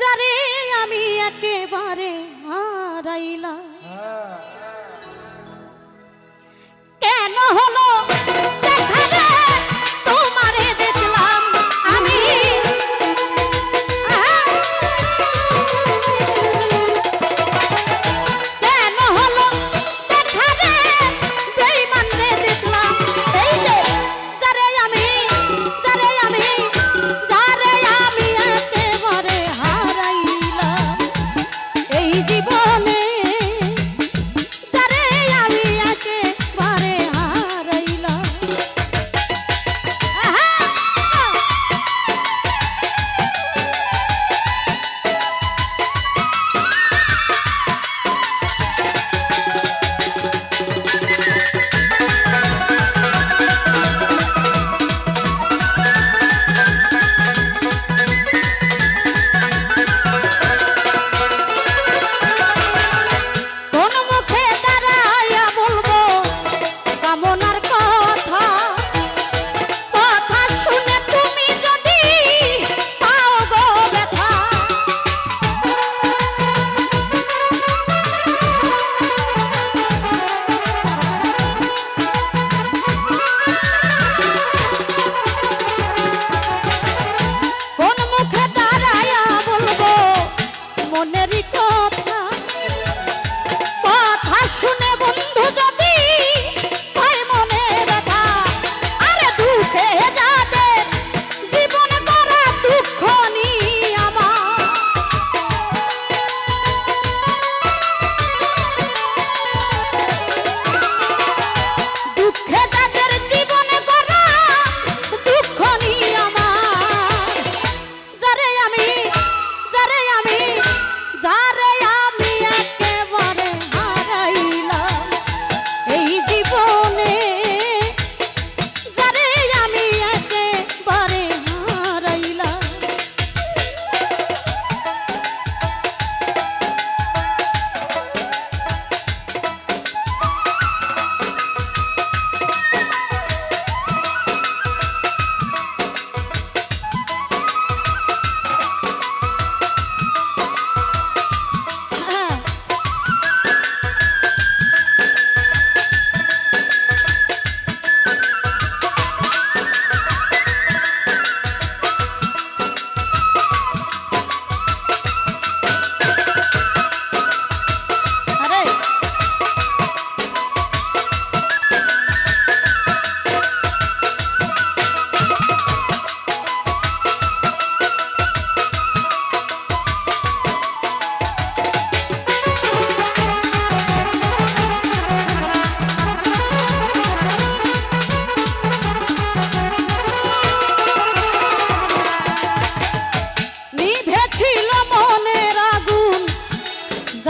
যারে আমি একেবারে হারাইলাম। কেন হলো